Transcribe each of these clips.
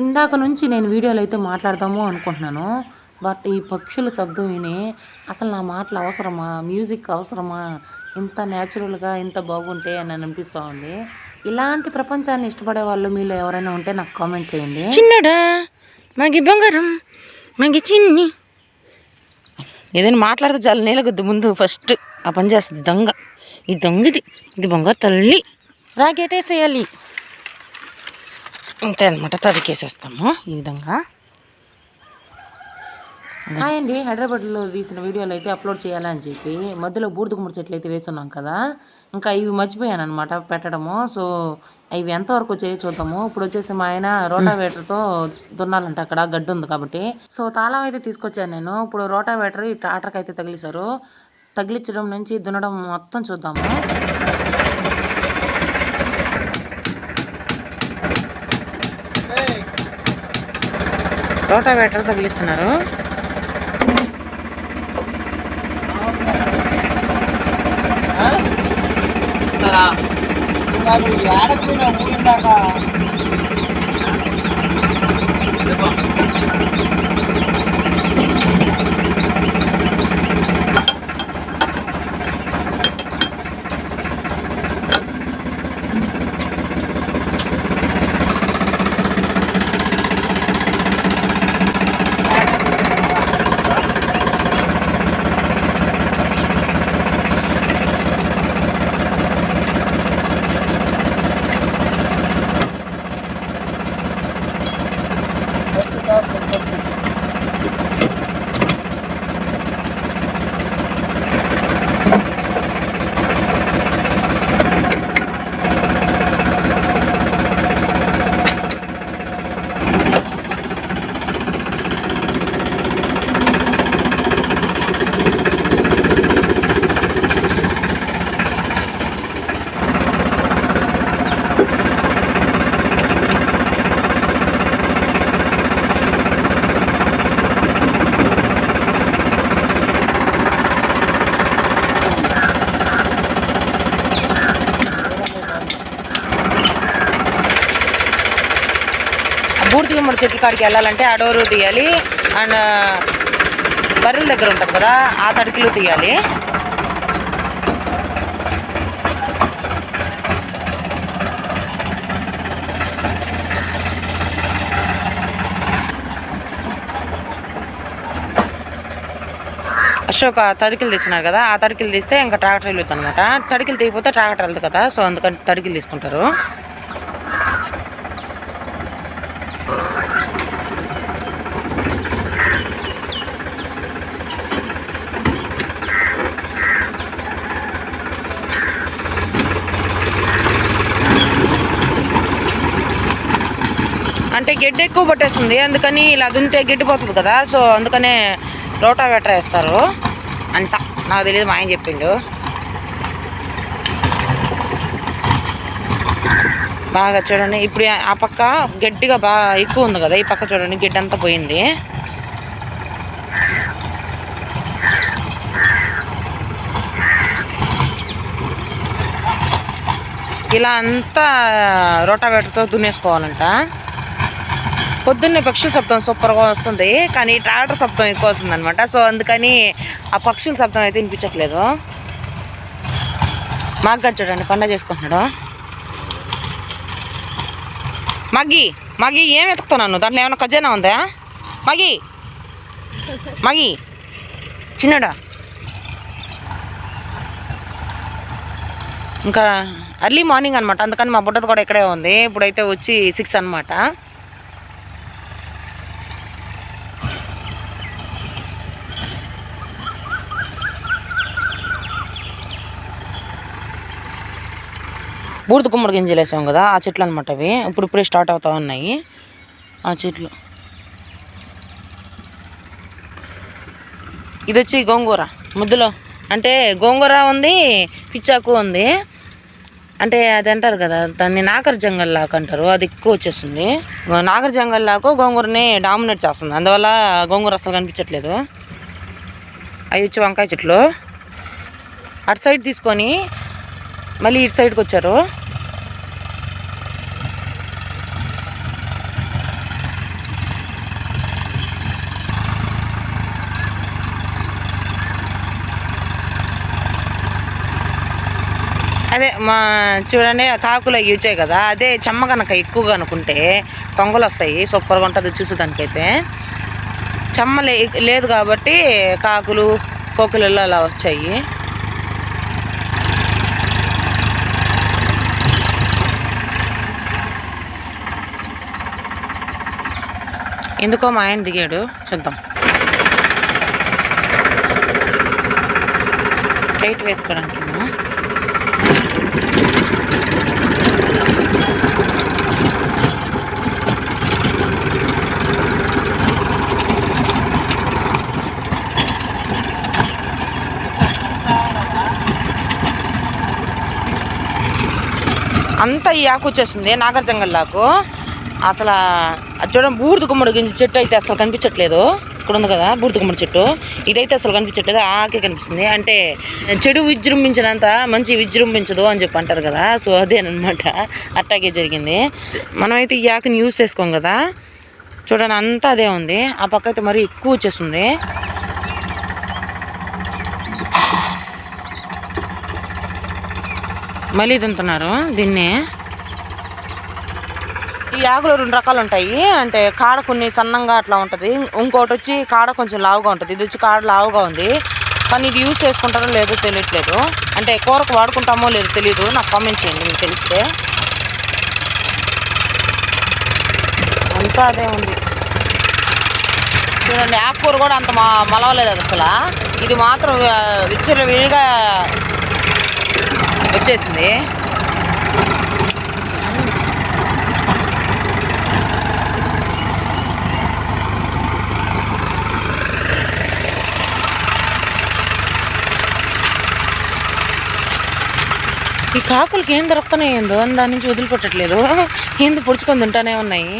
ఇందాక నుంచి నేను వీడియోలో అయితే మాట్లాడదాము అనుకుంటున్నాను. బట్ ఈ పక్షుల శబ్దం విని అసలు నా మాటలు అవసరమా? మ్యూజిక్ అవసరమా? ఇంత న్యాచురల్గా ఇంత బాగుంటే అని అనిపిస్తూ ఉంది. ఇలాంటి ప్రపంచాన్ని ఇష్టపడే వాళ్ళు మీలో ఎవరైనా ఉంటే నాకు కామెంట్ చేయండి. చిన్నడా మగి బంగారం మగి చిన్ని. ఏదైనా మాట్లాడితే చాలా నేలకొద్దు ముందు ఫస్ట్ ఆ పని చేస్తుంది దొంగ. ఈ దొంగది ఇది బంగారు తల్లి. రాగేటేసేయాలి. అంతే అనమాట తదికేసేస్తాము ఈ విధంగా. హాయ్ అండి హైదరాబాద్లో తీసిన వీడియోలు అయితే అప్లోడ్ చేయాలని చెప్పి మధ్యలో బూడిద మూడు చెట్లు అయితే వేస్తున్నాం కదా. ఇంకా ఇవి మర్చిపోయాను అనమాట పెట్టడము. సో ఇవి ఎంతవరకు వచ్చాయో చూద్దాము. ఇప్పుడు వచ్చేసి మా ఆయన రోటావేటర్తో దున్నాలంట అక్కడ. గడ్డి ఉంది కాబట్టి. సో తాళం అయితే తీసుకొచ్చాను నేను. ఇప్పుడు రోటావేటర్ ఈ ట్రాక్టర్కి అయితే తగిలిశారు. తగిలించడం నుంచి దున్నడం మొత్తం చూద్దాము. రోటావేటర్ తగిలిస్తున్నారు. ఏడపోయినా ఊరున్నాక పూర్తిగా గుమ్మడి చెట్ల కాడికి వెళ్ళాలంటే ఆ డోరు తీయాలి. అండ్ బర్రెల దగ్గర ఉంటుంది కదా ఆ తడికిలు తీయాలి. అశోక తడికిలు తీస్తున్నారు కదా ఆ తడికిలు తీస్తే ఇంకా ట్రాక్టర్ వెళ్తుంది అనమాట తడికిలు తీయకపోతే ట్రాక్టర్ వెళ్తుంది కదా సో అందుకని తడికిలు తీసుకుంటారు అంటే గడ్డి ఎక్కువ పట్టేస్తుంది. అందుకని ఇలా దున్నితే గిడ్డిపోతుంది కదా. సో అందుకనే రోటావేటర్ వేస్తారు. అంట నాకు తెలియదు మా ఆయన చెప్పిండు. బాగా చూడండి. ఇప్పుడు ఆ పక్క గడ్డిగా బాగా ఎక్కువ ఉంది కదా. ఈ పక్క చూడండి గడ్డి అంతా పోయింది. ఇలా అంతా రోటావేటర్తో దున్నేసుకోవాలంట. పొద్దున్నే పక్షుల శబ్దం సూపర్గా వస్తుంది కానీ ట్రాక్టర్ శబ్దం ఎక్కువ వస్తుంది అనమాట సో అందుకని ఆ పక్షుల శబ్దం అయితే వినిపించట్లేదు. మాగ్గ చూడండి పండగ చేసుకుంటున్నాడు. మగ్గి మగ్గి ఏం వెతుకుతున్నాను దాంట్లో ఏమైనా ఖజానా ఉందా? మగి మగి చిన్నడా? ఇంకా అర్లీ మార్నింగ్ అనమాట అందుకని మా బుడ్డది కూడా ఇక్కడే ఉంది. ఇప్పుడైతే వచ్చి సిక్స్ అనమాట బూడిద గుమ్మడి గింజలు వేసాం కదా ఆ చెట్లు అనమాట అవి. ఇప్పుడు ఇప్పుడే స్టార్ట్ అవుతా ఉన్నాయి. ఆ చెట్లు. ఇది వచ్చి గోంగూర. ముద్దులో. అంటే గోంగూర ఉంది పిచ్చాకు ఉంది. అంటే అది అంటారు కదా దాన్ని నాగర్ జంగల్ లాగా అంటారు. అది ఎక్కువ వచ్చేస్తుంది. నాగర్ జంగల్ లాగా గోంగూరని డామినేట్ చేస్తుంది. అందువల్ల గోంగూర అసలు కనిపించట్లేదు. అవి వచ్చి వంకాయ చెట్లు. అటు సైడ్ తీసుకొని మళ్ళీ ఇటు సైడ్కి వచ్చారు. అదే మా చూడండి కాకులు అవి వచ్చాయి కదా అదే చెమ్మ కనుక ఎక్కువగా అనుకుంటే పొంగలు వస్తాయి సూపర్గా ఉంటుంది చూసేదానికైతే. చెమ్మ లేదు కాబట్టి కాకులు కోకిలలో అలా వచ్చాయి. ఎందుకో మా ఆయన దిగాడు. చూద్దాం. టైట్ వేసుకోవడానికి అంతా ఈ ఆకు వచ్చేస్తుంది నాగార్జంగల్లాకు అసలు అది చూడండి బూడిద గుమ్మడి గింజ చెట్టు అయితే అసలు కనిపించట్లేదు. ఇక్కడ ఉంది కదా బూడిద గుమ్మడి చెట్టు. ఇదైతే అసలు కనిపించట్లేదు ఆకే కనిపిస్తుంది. అంటే చెడు విజృంభించినంత మంచి విజృంభించదు అని చెప్పి అంటారు కదా సో అదేనమాట అట్టాగే జరిగింది. మనమైతే ఈ ఆకుని యూజ్ చేసుకోం కదా. చూడండి అంతా అదే ఉంది. ఆ పక్క అయితే మరీ ఎక్కువ వచ్చేస్తుంది. మళ్ళీ తింటున్నారు దీన్నే. ఈ ఆకులు రెండు రకాలు ఉంటాయి. అంటే కాడ కొన్ని సన్నంగా అట్లా ఉంటుంది. ఇంకోటి వచ్చి కాడ కొంచెం లావుగా ఉంటుంది. ఇది వచ్చి కాడ లావుగా ఉంది. కానీ ఇది యూస్ చేసుకుంటారో లేదో తెలియట్లేదు. అంటే కూరకు వాడుకుంటామో లేదో తెలియదు నాకు కామెంట్ చేయండి మీకు తెలిస్తే. అంతా అదే ఉంది. చూడండి ఆకుకూర కూడా అంత మలవలేదు అది అసలు. ఇది మాత్రం విచ్చలు విడిగా వచ్చేసింది. ఈ కాకులకి ఏం దొరుకుతున్నాయి ఏందో దాని నుంచి వదిలిపెట్టట్లేదు. ఏంది పొడుచుకొని తింటానే ఉన్నాయి.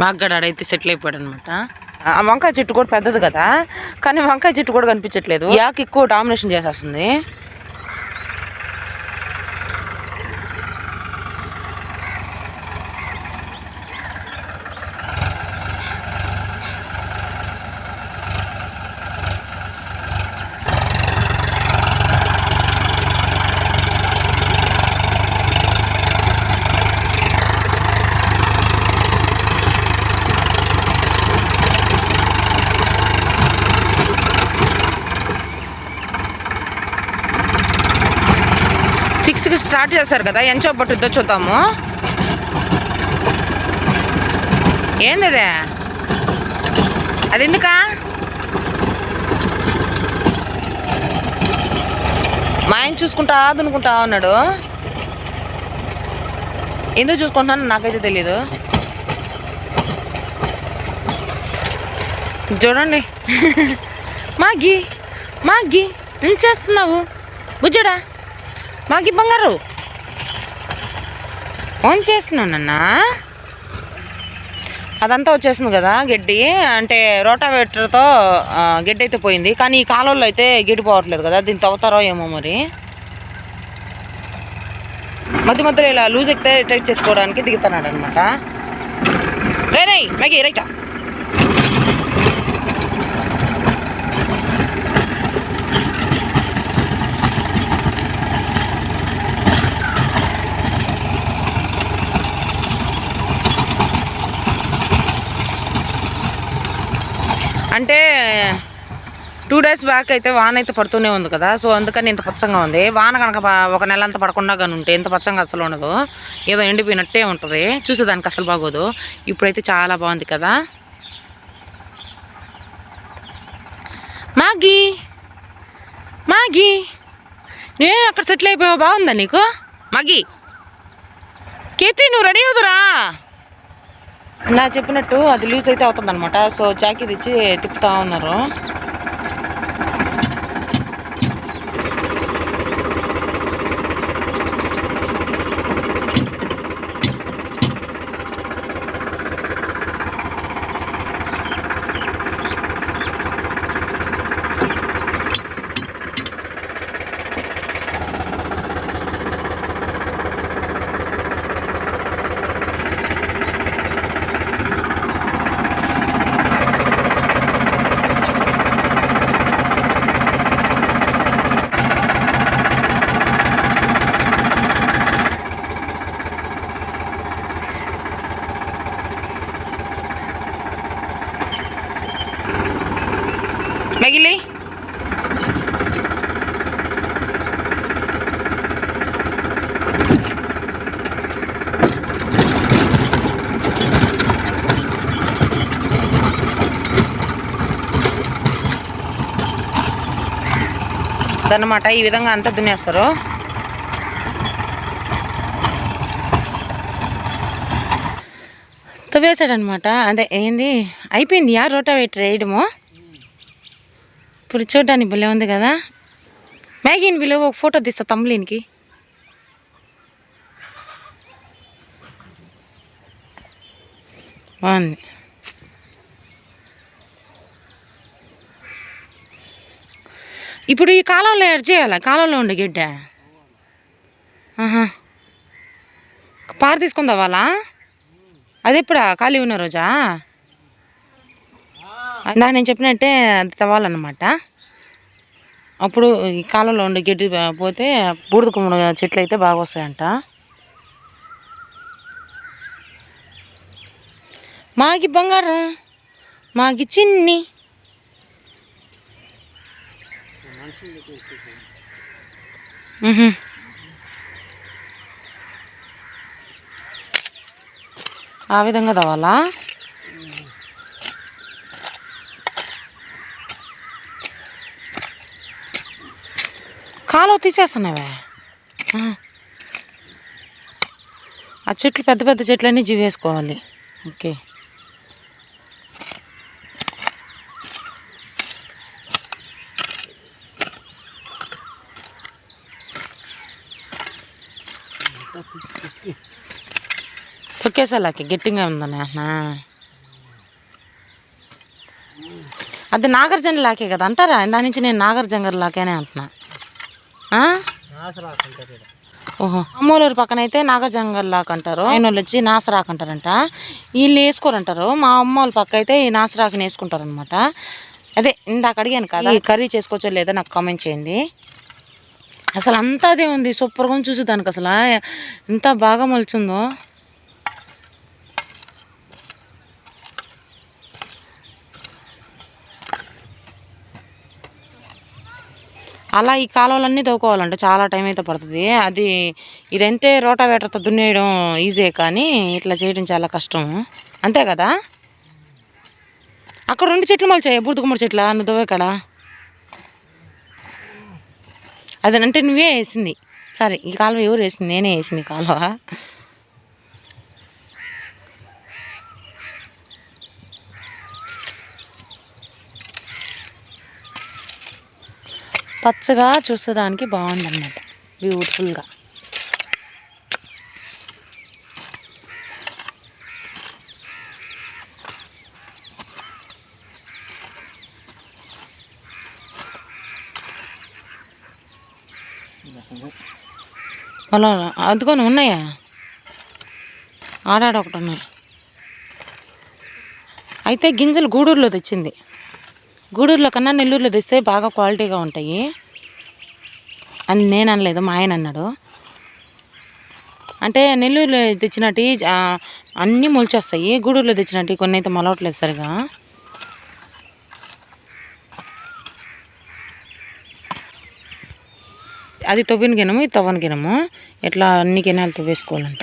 మాగ్గడ ఆడైతే సెటిల్ అయిపోయాడు అనమాట ఆ వంకాయ చెట్టు కూడా పెద్దది కదా. కానీ వంకాయ చెట్టు కూడా కనిపించట్లేదు. యాక్ ఎక్కువ డామినేషన్ చేసేస్తుంది. సిక్స్కి స్టార్ట్ చేస్తారు కదా ఎంచో పట్టుద్దో చూద్దాము. ఏంది అదే అది ఎందుకా మా ఆయన చూసుకుంటా దునుకుంటా ఉన్నాడు. ఎందుకు చూసుకుంటున్నాను నాకైతే తెలీదు. చూడండి. మాగి మాగి ఏం చేస్తున్నావు? బుజ్జుడా? మాకి బంగారు. ఫోన్ చేస్తున్నానన్నా అదంతా వచ్చేసింది కదా గడ్డి. అంటే రోటావేటర్తో గడ్డి అయితే పోయింది. కానీ ఈ కాలంలో అయితే గడ్డి పోవట్లేదు కదా. దీన్ని తవ్వుతారో ఏమో మరి. మధ్య మధ్యలో ఇలా లూజ్ ఎక్కితే టైట్ చేసుకోవడానికి దిగుతున్నాడు అనమాట రే రే మ్యాగీ రైటా? అంటే టూ డేస్ బ్యాక్ అయితే వాన అయితే పడుతూనే ఉంది కదా. సో అందుకని ఇంత పచ్చంగా ఉంది. వాన కనుక ఒక నెల అంతా పడకుండా కానీ ఉంటే ఇంత పచ్చంగా అసలు ఉండదు. ఏదో ఎండిపోయినట్టే ఉంటుంది. చూసేదానికి అసలు బాగోదు. ఇప్పుడైతే చాలా బాగుంది కదా. మాగి! మాగి! నేను అక్కడ సెటిల్ అయిపోయావు? బాగుందా నీకు? మాగి! కేతి నువ్వు రెడీ అవుతురా నా చెప్పినట్టు అది లూజ్ అయితే అవుతుంది అనమాట సో జాకీ తెచ్చి తిప్పుతా ఉన్నారు. అదనమాట ఈ విధంగా అంతా దున్నేస్తారు. తవ్వేశాడనమాట అదే ఏంది? అయిపోయింది యా రోటావేటర్ వేయడము. ఇప్పుడు చూడడానికి భలే ఉంది కదా. మ్యాగీని బిలో ఒక ఫోటో తీస్తా తమ్ములీనికి. బాగుంది. ఇప్పుడు ఈ కాలంలో ఎడ్ చేయాలా? కాలంలో ఉండే గిడ్డ? ఆహా. పార తీసుకుందా వాళ్ళ? అది ఎప్పుడా? ఖాళీ ఉన్న రోజా? ఇందా నేను చెప్పినట్టే అది తవ్వాలన్నమాట. అప్పుడు ఈ కాలంలో ఉండే గడ్డి పోతే బూడిద కుమ్మడి చెట్లు అయితే బాగా వస్తాయంట. మాకి బంగారం మాకి చిన్ని ఆ విధంగా తవ్వాలా? కాలువ తీసేస్తున్నావే? ఆ. ఆ చెట్లు పెద్ద పెద్ద చెట్లన్నీ జీవేసుకోవాలి. ఓకే. తొక్కేసేలాకి గట్టిగా ఉందని అది నాగార్జున లాకే కదా అంటారా? దాని నుంచి నేను నాగార్జున లాకేనే అంటున్నా. ఓహో. అమ్మోలూరు పక్కన అయితే నాగజంగల్ లాక్ అంటారు. ఆయన వాళ్ళు వచ్చి నాసరాక్ అంటారంట. వీళ్ళు వేసుకోరంటారు. మా అమ్మ వాళ్ళ పక్క అయితే ఈ నాసరాకుని వేసుకుంటారనమాట అదే ఇందాక అడిగాను కదా కర్రీ చేసుకోవచ్చో లేదో నాకు కామెంట్ చేయండి. అసలు అంతా అదే ఉంది. సూపర్గా ఉంది చూసి దానికి అసలు ఎంత బాగా మలుచుందో. అలా ఈ కాలువలన్నీ తవ్వుకోవాలంటే. చాలా టైం అయితే పడుతుంది. అది ఇదంటే రోటావేటర్తో దున్నేయడం ఈజీ కానీ ఇట్లా చేయడం చాలా కష్టం. అంతే కదా? అక్కడ రెండు చెట్లు మలిచాయి? బూడిద గుమ్మడి చెట్ల? నువ్వు దువ్వే కాడ అదేనంటే నువ్వే వేసింది. సరే ఈ కాలువ ఎవరు వేసింది? నేనే వేసింది ఈ కాలువ. పచ్చగా చూసేదానికి బాగుందన్నమాట. బ్యూటిఫుల్గా అలా అందుకొని ఉన్నాయా? ఆడాడ ఒకటి ఉన్నాయి. అయితే గింజలు గూడూరులో తెచ్చింది. గూడూరులో కన్నా నెల్లూరులో తెస్తే బాగా క్వాలిటీగా ఉంటాయి. అని నేను అనలేదు మా ఆయన అన్నాడు. అంటే నెల్లూరులో తెచ్చినట్టు అన్నీ మొలిచేస్తాయి. గూడూరులో తెచ్చినట్టు కొన్ని అయితే మొలవట్లేదు సరిగా. అది తవ్విన గినము ఇది తవ్వని గినము ఇట్లా అన్ని గినాలు తవ్వేసుకోవాలంట.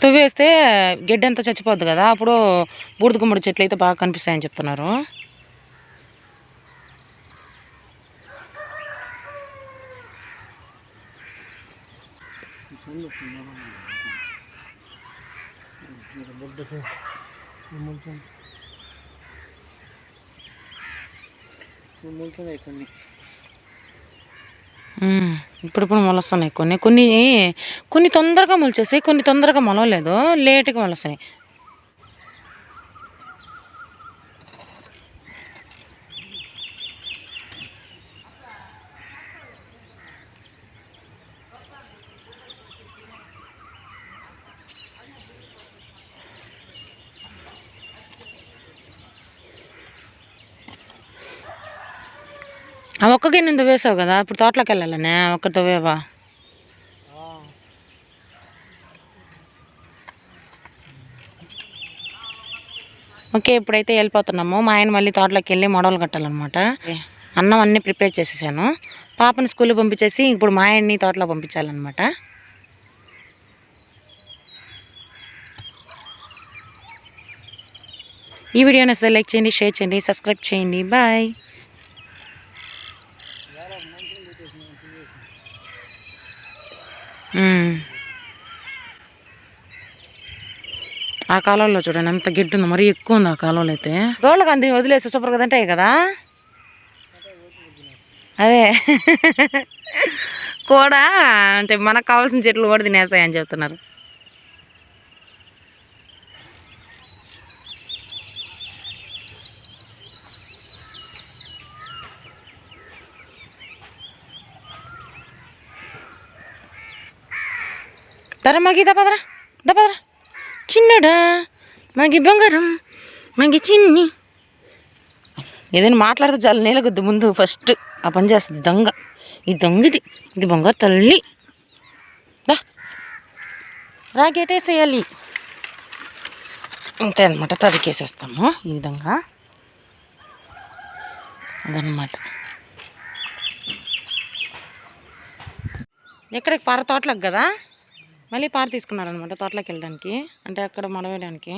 తువ్వేస్తే గడ్డంతా అంతా చచ్చిపోద్ది కదా అప్పుడు బూడిద గుమ్మడి చెట్లు అయితే బాగా కనిపిస్తాయని చెప్తున్నారు. కొన్ని. ఇప్పుడిప్పుడు మొలస్తున్నాయి కొన్ని. కొన్ని కొన్ని తొందరగా మొలిచేసాయి కొన్ని తొందరగా మొలవలేదు లేట్గా మొలుస్తాయి. ఆ ఒక్క గిన్నె నువ్వు వేసావు కదా? ఇప్పుడు తోటలోకి వెళ్ళాలనే. ఒక్కతో వేవా? ఓకే ఇప్పుడైతే వెళ్ళిపోతున్నాము. మా ఆయన మళ్ళీ తోటలోకి వెళ్ళి మొడవలు కట్టాలన్నమాట. అన్నం అన్నీ ప్రిపేర్ చేసేసాను. పాపని స్కూల్కి పంపించేసి ఇప్పుడు మా ఆయన్ని తోటలో పంపించాలన్నమాట. ఈ వీడియోని అసలు లైక్ చేయండి షేర్ చేయండి సబ్స్క్రైబ్ చేయండి. బాయ్. ఆ కాలంలో చూడండి ఎంత గిడ్డు ఉందో మరీ ఎక్కువ ఉంది ఆ కాలంలో అయితే గోళ్ళకి అంది వదిలేస్తే సూపర్గా తింటాయి కదా? అదే. కూడా అంటే మనకు కావాల్సిన చెట్లు కూడా తినేసాయని చెప్తున్నారు. తర మగి దపదరా దపదరా చిన్నడా మగి బంగారం మగి చిన్ని ఏదైనా మాట్లాడితే నేల కొద్ది ముందు ఫస్ట్ ఆ పని చేస్తుంది దొంగ. ఈ దొంగది ఇది బొంగ బంగారు తల్లి రా రాగేటేసేయాలి అంతే అనమాట తదికేసేస్తాము ఈ విధంగా. అదనమాట ఎక్కడికి? పార తోటలకు కదా? మళ్ళీ పార తీసుకున్నారనమాట తోటలోకి వెళ్ళడానికి. అంటే అక్కడ మడవేయడానికి